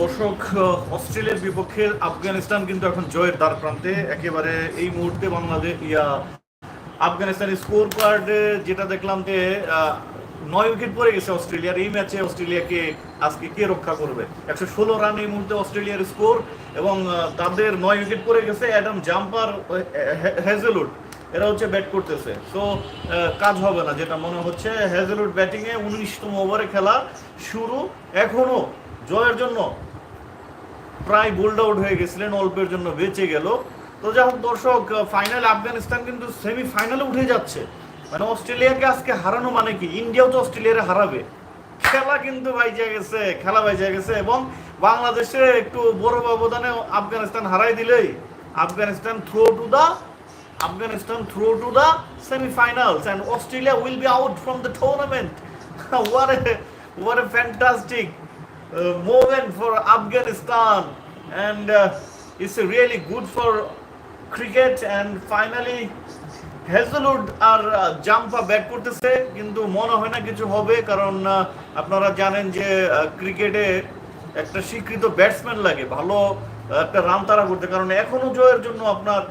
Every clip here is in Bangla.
দর্শক অস্ট্রেলিয়ার বিপক্ষে আফগানিস্তান কিন্তু এখন জয়ের দ্বার প্রান্তে একেবারে এই মুহূর্তে বাংলাদেশ, ইয়া, আফগানিস্তানের স্কোর কার্ডে যেটা দেখলাম যে নয় উইকেট পড়ে গেছে অস্ট্রেলিয়ার। এই ম্যাচে অস্ট্রেলিয়াকে আজকে কে রক্ষা করবে? একশো ষোলো রান এই মুহূর্তে অস্ট্রেলিয়ার স্কোর এবং তাদের নয় উইকেট পড়ে গেছে অ্যাডাম জাম্পার হ্যাজেলুড এরা হচ্ছে ব্যাট করতেছে। তো কাজ হবে না, যেটা মনে হচ্ছে। হ্যাজেলুড ব্যাটিংয়ে উনিশতম ওভারে খেলা শুরু এখনও। জয়ের জন্য প্রায় বোল্ড আউট হয়ে গেছিলেন অল্পের জন্য বেঁচে গেল। তো যাই হোক দর্শক ফাইনাল আফগানিস্তান কিন্তু সেমি ফাইনালে উঠে যাচ্ছে। মানে অস্ট্রেলিয়াকে আজকে হারানো মানে কি? ইন্ডিয়াও তো অস্ট্রেলিয়ারে হারাবে। খেলা কিন্তু বাইজে গেছে খেলা বাইজে গেছে এবং বাংলাদেশে একটু বড় ব্যবধানে আফগানিস্তান হারাই দিলেই Afghanistan throw to the Afghanistan throw to the will be out from the tournament. what a what a fantastic uh, moment for Afghanistan. And uh, it's really good for cricket. And finally Hazlewood R Zampa bat করতেছে। কিন্তু মনে হয় না কিছু হবে। কারণ আহ, আপনারা জানেন যে ক্রিকেটে একটা স্বীকৃত ব্যাটসম্যান লাগে। ভালো একটা রান তারা করতে। কারণ এখনও জয়ের জন্য আপনার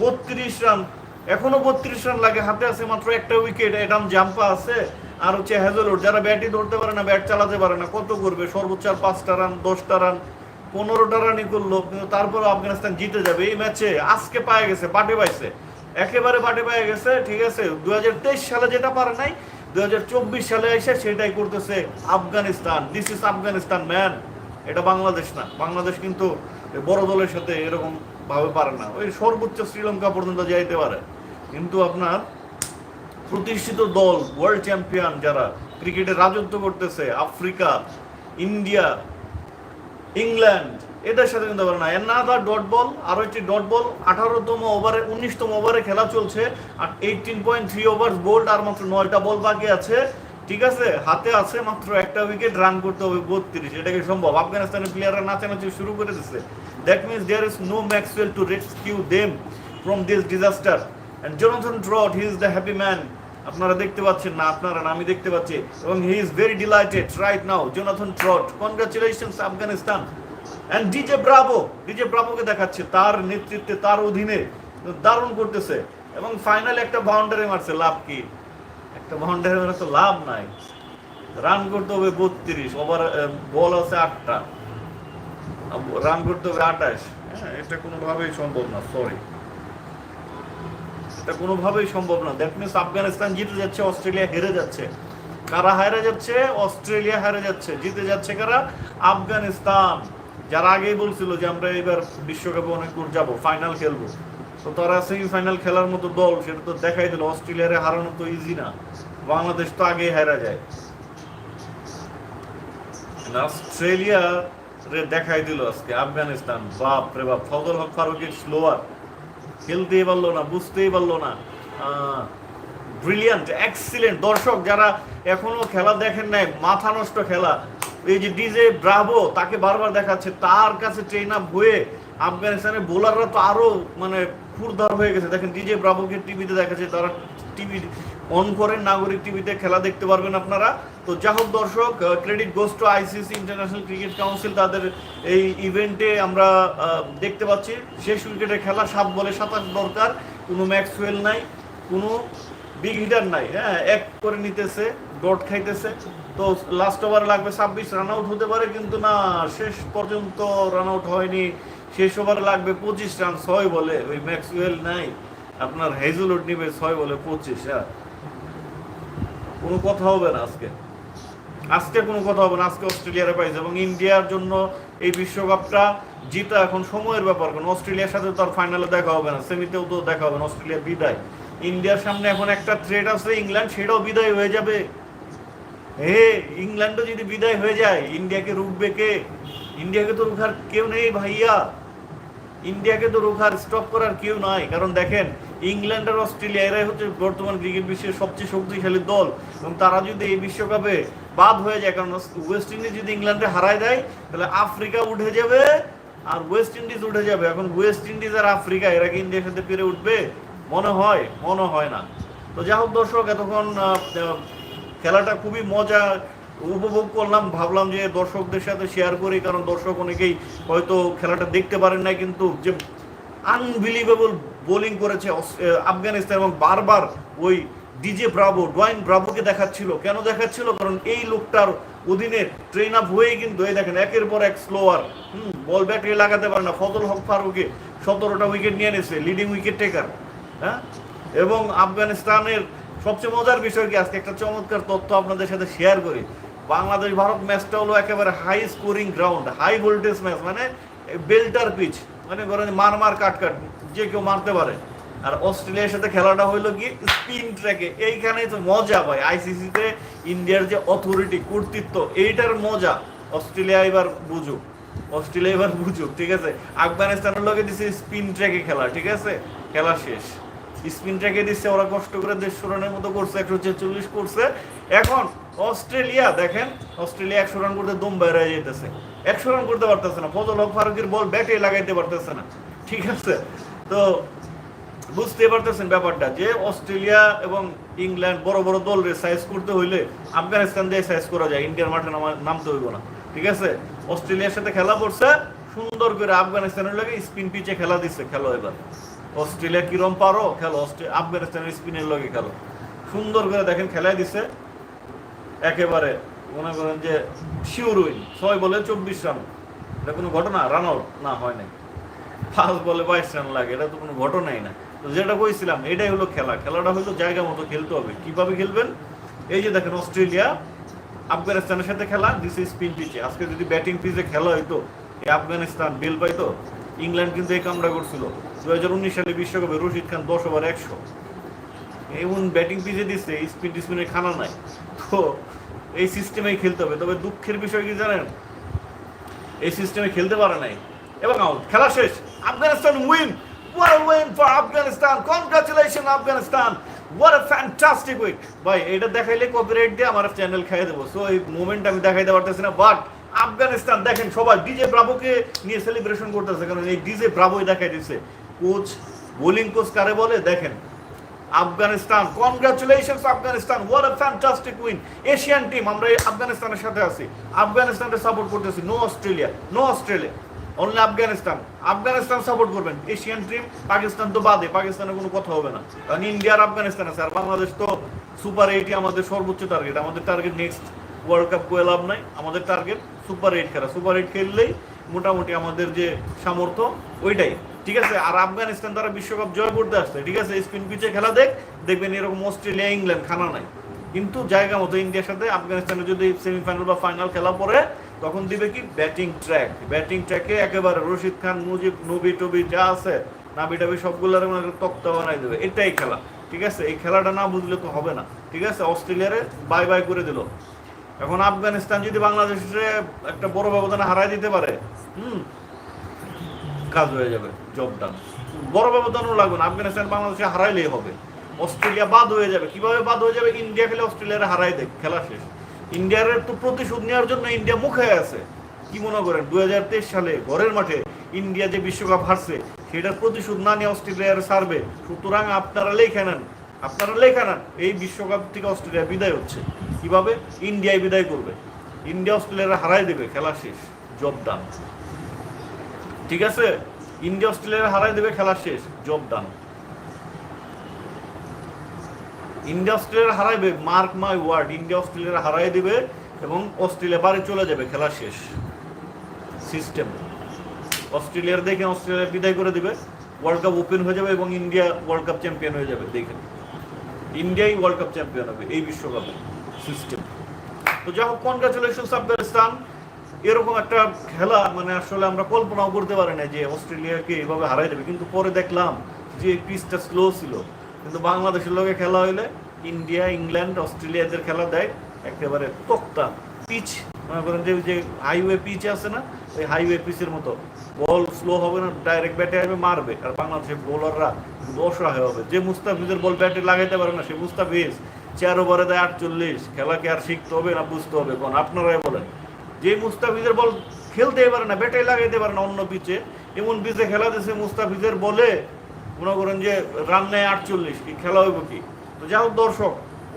বত্রিশ রান এখনও বত্রিশ রান লাগে। হাতে আছে মাত্র একটা উইকেট এডাম জাম্পা আছে। আর হচ্ছে হ্যাজলউড যারা ব্যাটই ধরতে পারে না, ব্যাট চালাতে পারে না, কত করবে? সর্বোচ্চ আর পাঁচটা রান, দশটা রান, পনেরোটা রানই করল, কিন্তু তারপরে আফগানিস্তান জিতে যাবে। এই ম্যাচে আজকে পায়ে গেছে, পাটে পাইছে। একেবারে পাটে পায়ে গেছে, ঠিক আছে? দু সালে যেটা পারে নাই দু সালে এসে সেটাই করতেছে Afghanistan. This is Afghanistan man এটা বাংলাদেশ না। বাংলাদেশ কিন্তু বড় দলের সাথে এরকম ভাবে পারে না। ওই সর্বোচ্চ শ্রীলঙ্কা পর্যন্ত যাইতে পারে। কিন্তু আপনার প্রতিষ্ঠিত দল ওয়ার্ল্ড চ্যাম্পিয়ন যারা ক্রিকেটে রাজত্ব করতেছে, আফ্রিকা, ইন্ডিয়া, ইংল্যান্ড, এদের সাথে কিন্তু পারে না এনাদার ডট বল আরও একটি ডট বল আঠারোতম ওভারে উনিশতম ওভারে খেলা চলছে, আর eighteen point three over bowled আর মাত্র নয়টা বল বাকি আছে। ঠিক আছে? হাতে আছে মাত্র একটা উইকেট রান করতে হবে বত্রিশ। এটা কি সম্ভব? আফগানিস্তানের প্লেয়াররা নাচানাচি শুরু করে দিচ্ছে that means there is no Maxwell to rescue them from this disaster and Jonathan Trott he is the happy man আপনারা দেখতে পাচ্ছেন না, আপনারা আমি দেখতে পাচ্ছি। এবং he is very delighted right now Jonathan Trott congratulations Afghanistan and DJ Bravo DJ ব্রাভোকে দেখাচ্ছে, তার নেতৃত্বে, তার অধীনে দারুণ করতেছে। এবং ফাইনালে একটা বাউন্ডারি মারছে, লাভ কি? একটা বাউন্ডারি মারে তো লাভ নাই। রান করতে হবে বত্রিশ ওভার বল আছে আটটা। রান করতে হবে আঠাশ। হ্যাঁ এটা কোনোভাবেই সম্ভব না সরি এটা কোনোভাবেই সম্ভব না। দ্যাট মিনস আফগানিস্তান জিতে যাচ্ছে, অস্ট্রেলিয়া হেরে যাচ্ছে। কারা হারে যাচ্ছে? অস্ট্রেলিয়া হারে যাচ্ছে। জিতে যাচ্ছে কারা? আফগানিস্তান। যারা আগেই বলছিল যে আমরা এবার বিশ্বকাপে অনেক দূর যাব ফাইনাল খেলব। তো তারা সেমিফাইনাল খেলার মতো দল, সেটা তো দেখাই দিল। অস্ট্রেলিয়ারে হারানো তো ইজি না। বাংলাদেশ তো আগেই হারা যায়। অস্ট্রেলিয়া রে দেখাই দিল আজকে আফগানিস্তান। বাপ রে বাপ, ফজল হক ফারুকের স্লোয়ার খেলতেই পারল না, বুঝতেই পারল না। ব্রিলিয়ান্ট এক্সিলেন্ট দর্শক যারা এখনও খেলা দেখেন নাই, মাথা নষ্ট খেলা। এই যে ডিজে ব্রাভো তাকে বারবার দেখাচ্ছে, তার কাছে ট্রেন আপ হয়ে আফগানিস্তানের বোলাররা তো আরও মানে খুরধার হয়ে গেছে। দেখেন ডিজে ব্রাভোকে টিভিতে দেখাচ্ছে, তারা টিভি অন করেন নাগরিক টিভিতে খেলা দেখতে পারবেন আপনারা। তো যা হোক দর্শক credit goes to ICC international cricket council তাদের এই ইভেন্টে আমরা দেখতে পাচ্ছি, শেষ উইকেটের খেলা সাত বলে সাতাশ দরকার। কোনো ম্যাক্সওয়েল নাই, কোনো বিগ হিটার নাই হ্যাঁ এক করে নিতেছে ডট খাইতেছে। তো লাস্ট ওভার লাগবে ছাব্বিশ রান আউট হতে পারে, কিন্তু না, শেষ পর্যন্ত রান আউট হয়নি। শেষ ওভার লাগবে পঁচিশ রান, ছয় বলে। ওই ম্যাক্সওয়েল নাই, আপনার হেজলউড নিবে ছয় বলে পঁচিশ হ্যাঁ। কোনো কথা হবে না আজকে। আজকে কোনো কথা হবে না, আজকে অস্ট্রেলিয়ারে পাইছে এবং ইন্ডিয়ার জন্য এই বিশ্বকাপটা জিতা এখন সময়ের ব্যাপার কারণ অস্ট্রেলিয়ার সাথে তো আর ফাইনালে দেখা হবে না, সেমিতেও তো দেখা হবে না, অস্ট্রেলিয়া বিদায়। ইন্ডিয়ার সামনে এখন একটা থ্রেড আছে, ইংল্যান্ড সেটাও বিদায় হয়ে যাবে। হে ইংল্যান্ডও যদি বিদায় হয়ে যায়, ইন্ডিয়াকে রুখবে কে? ইন্ডিয়াকে তো রুখার কেউ নেই ভাইয়া। ইন্ডিয়াকে তো রোখার স্টপ করার কেউ নাই, কারণ দেখেন, ইংল্যান্ড আর অস্ট্রেলিয়া, এরাই হচ্ছে বর্তমান ক্রিকেট বিশ্বের সবচেয়ে শক্তিশালী দল। এবং তারা যদি এই বিশ্বকাপে বাদ হয়ে যায়, কারণ ওয়েস্ট ইন্ডিজ যদি ইংল্যান্ডে হারায় দেয়, তাহলে আফ্রিকা উঠে যাবে আর ওয়েস্ট ইন্ডিজ উঠে যাবে। এখন ওয়েস্ট ইন্ডিজ আর আফ্রিকা, এরা কি ইন্ডিয়ার সাথে পেরে উঠবে? মনে হয় মনে হয় না। তো যাই হোক দর্শক, এতক্ষণ খেলাটা খুবই মজা উপভোগ করলাম। ভাবলাম যে দর্শকদের সাথে শেয়ার করি, কারণ দর্শক অনেকেই হয়তো খেলাটা দেখতে পারেন না কিন্তু যে আনবিলিভেবল বোলিং করেছে আফগানিস্তান এবং বারবার ওই ডিজে ব্রাভো ডোয়াইন ব্রাভোকে দেখাচ্ছিল। কেন দেখাচ্ছিল? কারণ এই লোকটার অধীনে ট্রেন আপ হয়ে কিন্তু, এই দেখেন, একের পর এক স্লোয়ার হুম বল ব্যাটে লাগাতে পারে না। ফজল হক ফারুকে সতেরোটা উইকেট নিয়ে নিয়েছে লিডিং উইকেট টেকার হ্যাঁ? এবং আফগানিস্তানের সবচেয়ে মজার বিষয় কি? আজকে একটা চমৎকার তথ্য আপনাদের সাথে শেয়ার করি। বাংলাদেশ ভারত ম্যাচটা হলো একেবারে high scoring ground high voltage match মানে বেল্টার পিচ মানে ধরেন মার মার কাট কাট যে কেউ মারতে পারে। আর অস্ট্রেলিয়ার সাথে খেলাটা হইল কি স্পিন ট্র্যাকে। এইখানেই তো মজা ভাই আইসিসিতে ইন্ডিয়ার যে অথরিটি কর্তৃত্ব, এইটার মজা। অস্ট্রেলিয়া এবার বুঝুক, অস্ট্রেলিয়া এবার বুঝুক, ঠিক আছে? আফগানিস্তানের লোকে দিছে স্পিন ট্র্যাকে খেলা, ঠিক আছে? খেলা শেষ। স্পিন ট্র্যাকে দিচ্ছে ওরা কষ্ট করে দেড়শো রানের মতো করছে, একশো ছেচল্লিশ করছে। এখন অস্ট্রেলিয়া, দেখেন, অস্ট্রেলিয়া একশো রান করতে দম হয়ে যেতেছে একশো রান করতে পারতেছে না। ফজল হক ফারুকের বল ব্যাটে লাগাইতে পারতেছে না। ঠিক আছে? তো বুঝতে পারতেছেন ব্যাপারটা যে অস্ট্রেলিয়া এবং ইংল্যান্ড বড় বড় দল রে সাইজ করতে হইলে আফগানিস্তান দিয়ে সাইজ করা যায়, ইন্ডিয়ার মাঠে নামতে হইব না। ঠিক আছে? অস্ট্রেলিয়ার সাথে খেলা পড়ছে সুন্দর করে আফগানিস্তানের লাগে স্পিন পিচে খেলা দিচ্ছে খেলো এবার। অস্ট্রেলিয়া কিরম পারো? খেলো। আফগানিস্তানের স্পিনের লগে খেলো। সুন্দর করে দেখেন খেলায় দিচ্ছে একেবারে মনে করেন যে শিওর উইন ছয় বলে চব্বিশ রান। এটা কোনো ঘটনা? রান আউট না, হয় নাই। পাঁচ বলে বাইশ রান লাগে। এটা তো কোনো ঘটনাই না। তো যেটা কইছিলাম, এটাই হলো খেলা। খেলাটা হলো জায়গা মতো খেলতে হবে। কীভাবে খেলবেন? এই যে দেখেন, অস্ট্রেলিয়া, আফগানিস্তানের সাথে খেলা দিস স্পিন পিচে আজকে যদি ব্যাটিং পিচে খেলা হইতো আফগানিস্তান, বেল পাইতো, ইংল্যান্ড কিন্তু এই কামটা করছিল। দু হাজার উনিশ সালে বিশ্বকাপে রশিদ খান দশ ওভার একশো। এমন ব্যাটিং পিচে দিচ্ছে স্পিন টিস্পিনের খানা নাই। তো এই সিস্টেমেই খেলতে হবে। তবে দুঃখের বিষয় কি জানেন? এই সিস্টেমে খেলতে পারে নাই। এবং আউট খেলা শেষ। Afghanistan win What a win for Afghanistan! Congratulations, Afghanistan! What a fantastic win! ভাই এটা দেখাইলে কপিরাইট দিয়ে আমার চ্যানেল খাইয়ে দেবো সো এই মোমেন্ট আমি দেখাইতে পারতেছি না বাট আফগানিস্তান দেখেন সবাই ডিজে ব্রাভোকে নিয়ে সেলিব্রেশন করতেছে কারণ এই ডিজে ব্রাভোই দেখাই দিচ্ছে কোচ বোলিং কোচ কারে বলে দেখেন Afghanistan congratulations Afghanistan what a fantastic win Asian team আমরা আফগানিস্তানের সাথে আছি আফগানিস্তানকে সাপোর্ট করতেছি no Australia no Australia only Afghanistan Afghanistan support করবেন। এশিয়ান টিম পাকিস্তান তো বাদে পাকিস্তানের কোনো কথা হবে না। কারণ ইন্ডিয়া আর আফগানিস্তান আছে, আর বাংলাদেশ তো সুপার এইটই আমাদের সর্বোচ্চ টার্গেট আমাদের টার্গেট নেক্সট ওয়ার্ল্ড কাপ কোয়ে লাভ নাই। আমাদের টার্গেট সুপার এইট খেলা। সুপার এইট খেললেই মোটামুটি আমাদের যে সামর্থ্য, ওইটাই। ঠিক আছে? আর আফগানিস্তান তারা বিশ্বকাপ জয় করতে আসছে। ঠিক আছে? স্পিন পিচে খেলা দেখ, দেখবেন এরকম অস্ট্রেলিয়া ইংল্যান্ড খানা নাই। কিন্তু জায়গা মতো ইন্ডিয়ার সাথে আফগানিস্তানের যদি সেমিফাইনাল বা ফাইনাল খেলা পড়ে তখন দিবে কি? Batting track. ব্যাটিং ট্র্যাকে একেবারে রশিদ খান, মুজিব, নবী টবি যা আছে, নাবি টাবি সবগুলোর তক্তা বানাই দেবে। এটাই খেলা, ঠিক আছে? এই খেলাটা না বুঝলে তো হবে না, ঠিক আছে? অস্ট্রেলিয়ারে বাই বাই করে দিল। এখন আফগানিস্তান যদি বাংলাদেশে একটা বড় ব্যবধানে হারাই দিতে পারে, হুম, কাজ হয়ে যাবে জব ডান বড় ব্যবধানও লাগবে না, আফগানিস্তান বাংলাদেশে হারাইলেই হবে। অস্ট্রেলিয়া বাদ হয়ে যাবে। কীভাবে বাদ হয়ে যাবে? ইন্ডিয়া খেলে অস্ট্রেলিয়ার হারাই দেখ, খেলা শেষ। ইন্ডিয়ার তো প্রতিশোধ নেওয়ার জন্য ইন্ডিয়া মুখে আছে। কি মনে করেন? দু সালে ঘরের মাঠে ইন্ডিয়া যে বিশ্বকাপ হারছে, সেটার প্রতিশোধ না নিয়ে অস্ট্রেলিয়ার সারবে সুতরাং আপনারা লেখা নেন, আপনারা লেখা নেন, এই বিশ্বকাপ থেকে অস্ট্রেলিয়া বিদায় হচ্ছে। কীভাবে? ইন্ডিয়ায় বিদায় করবে। ইন্ডিয়া অস্ট্রেলিয়ার হারাই দেবে, খেলা শেষ জব ডান ঠিক আছে? ইন্ডিয়া অস্ট্রেলিয়া হারাই দেবে, খেলা শেষ job done India Australia হারাইবে mark my word India Australia হারাই দিবে এবং অস্ট্রেলিয়া বাড়ি চলে যাবে, খেলা শেষ। সিস্টেম অস্ট্রেলিয়ার দেখে অস্ট্রেলিয়া বিদায় করে দিবে ওয়ার্ল্ড কাপ ওপেন হয়ে যাবে এবং ইন্ডিয়া ওয়ার্ল্ড কাপ চ্যাম্পিয়ন হয়ে যাবে দেখেন ইন্ডিয়াই ওয়ার্ল্ড কাপ চ্যাম্পিয়ন হবে, এই বিশ্বকাপে। সিস্টেম তো যাই হোক কনগ্রাচুলেশন আফগানিস্তান। এরকম একটা খেলা মানে আসলে আমরা কল্পনাও করতে পারি না যে অস্ট্রেলিয়াকে এভাবে হারাই দেবে, কিন্তু পরে দেখলাম যে পিচটা স্লো ছিল। কিন্তু বাংলাদেশের লোকে খেলা হইলে ইন্ডিয়া, ইংল্যান্ড অস্ট্রেলিয়াদের খেলা দেয় একেবারে তক্তা পিচ। মনে করেন যে যে হাইওয়ে পিচ আছে না, ওই হাইওয়ে পিচের মতো। বল স্লো হবে না ডাইরেক্ট ব্যাটে আসবে, মারবে। আর বাংলাদেশের বোলাররা অসহায় হবে। যে মুস্তাফিজের বল ব্যাটে লাগাইতে পারে না, সে মুস্তাফিজ। চার ওভারে দেয় আটচল্লিশ। খেলাকে আর শিখতে হবে না বুঝতে হবে? কোন আপনারাই বলেন। যে মুস্তাফিজের বল খেলতে পারে না ব্যাটে লাগাইতে পারে না অন্য পিচে এমন পিচে খেলা দিয়েছে মুস্তাফিজের বলে মনে করেন যে রান নেয় আটচল্লিশ, কি খেলা হইব কি? তো যাই হোক দর্শক,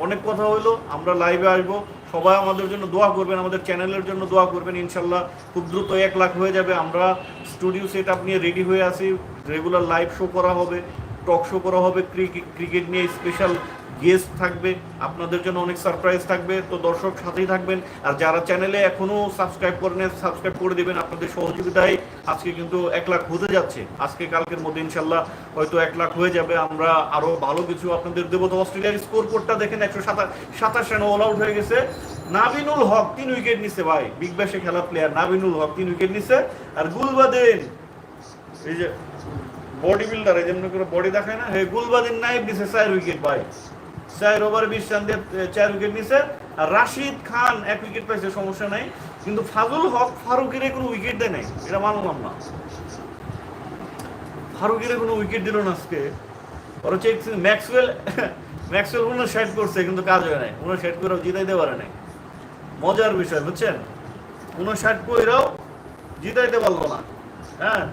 অনেক কথা হইল, আমরা লাইভে আসব। সবাই আমাদের জন্য দোয়া করবেন, আমাদের চ্যানেলের জন্য দোয়া করবেন, ইনশাল্লাহ খুব দ্রুত এক লাখ হয়ে যাবে। আমরা স্টুডিও সেট আপ নিয়ে রেডি হয়ে আসি রেগুলার লাইভ শো করা হবে টক শো করা হবে ক্রিকেট নিয়ে স্পেশাল গেস্ট থাকবে, আপনাদের জন্য অনেক সারপ্রাইজ থাকবে, তো দর্শক সাথেই থাকবেন। আর যারা চ্যানেলে এখনও সাবস্ক্রাইব করে করেন সাবস্ক্রাইব করে দিবেন। আপনাদের সহযোগিতায় আজকে কিন্তু এক লাখ হতে যাচ্ছে। আজকে কালকের মধ্যে ইনশাল্লাহ হয়তো এক লাখ হয়ে যাবে। আমরা আরও ভালো কিছু আপনাদের দেবো। তো অস্ট্রেলিয়ার স্কোর কোডটা দেখেন, একশো সাতাশ সাতাশ রানে অল আউট হয়ে গেছে। নাবিনুল হক তিন উইকেট নিছে ভাই। বিগ ব্যাশে খেলা প্লেয়ার নাবিনুল হক তিন উইকেট নিছে। আর গুলবাদেন, এই যে বডি বিল্ডার এই যেমন করে বডি দেখায় না? হে, গুলবাদিন নাইব দিছে চার উইকেট ভাই। চার ওভার বিশ রান দিয়ে চার উইকেট নিছে। আর রাশিদ খান এক উইকেট পাইছে, সমস্যা নাই। কিন্তু ফাজুল হক ফারুকের কোনো উইকেট দেয় নাই, এটা মানলাম না। ফারুকের কোনো উইকেট দিল না আজকে। ওর হচ্ছে ম্যাক্সওয়েল ম্যাক্সওয়েল উনো শেড করছে, কিন্তু কাজ হয় নাই। উনো শেড করেও জিতাইতে পারে নাই। মজার বিষয়, বুঝছেন? উনো ষাট কইরাও জিতাইতে পারল না। হ্যাঁ?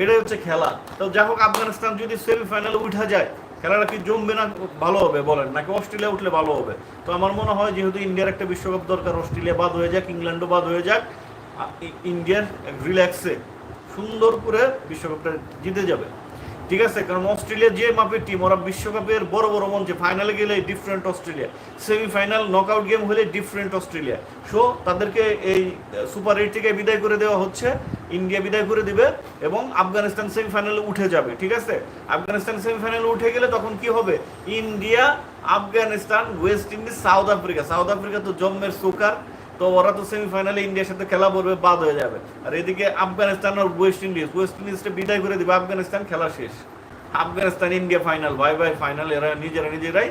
এটাই হচ্ছে খেলা। তো যাই হোক, আফগানিস্তান যদি সেমিফাইনালে উঠা যায় খেলাটা কি জমবে না ভালো হবে বলেন, নাকি অস্ট্রেলিয়া উঠলে ভালো হবে? তো আমার মনে হয় যেহেতু ইন্ডিয়ার একটা বিশ্বকাপ দরকার, অস্ট্রেলিয়া বাদ হয়ে যাক, ইংল্যান্ডও বাদ হয়ে যাক ইন্ডিয়ার রিল্যাক্সে সুন্দর করে বিশ্বকাপটা জিতে যাবে। ঠিক আছে, কারণ অস্ট্রেলিয়া যে মাপের টিম ওরা বিশ্বকাপের বড় বড় মঞ্চে ফাইনালে গেলে different Australia semifinal knockout game হলে ডিফারেন্ট অস্ট্রেলিয়া। সো তাদেরকে এই সুপার এইট থেকে বিদায় করে দেওয়া হচ্ছে। ইন্ডিয়া বিদায় করে দিবে এবং আফগানিস্তান সেমিফাইনালে উঠে যাবে, ঠিক আছে? আফগানিস্তান সেমিফাইনালে উঠে গেলে তখন কি হবে? India, Afghanistan, West Indies, South Africa. South Africa তো জম্মের সুকার, তো ওরা তো সেমিফাইনালে ইন্ডিয়ার সাথে খেলা পড়বে বাদ হয়ে যাবে। আর এদিকে আফগানিস্তান আর ওয়েস্ট ইন্ডিজ। ওয়েস্ট ইন্ডিজটা বিদায় করে দিবে, আফগানিস্তান খেলা শেষ। আফগানিস্তান, ইন্ডিয়া ফাইনাল বাই ভাই ফাইনাল এরা নিজেরা নিজেরাই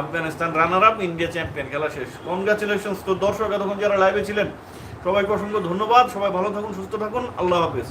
Afghanistan runner up India champion খেলা শেষ। কনগ্রাচুলেশন তো দর্শক, এতক্ষণ যারা লাইভে ছিলেন সবাইকে অসংখ্য ধন্যবাদ। সবাই ভালো থাকুন সুস্থ থাকুন। আল্লাহ হাফিজ।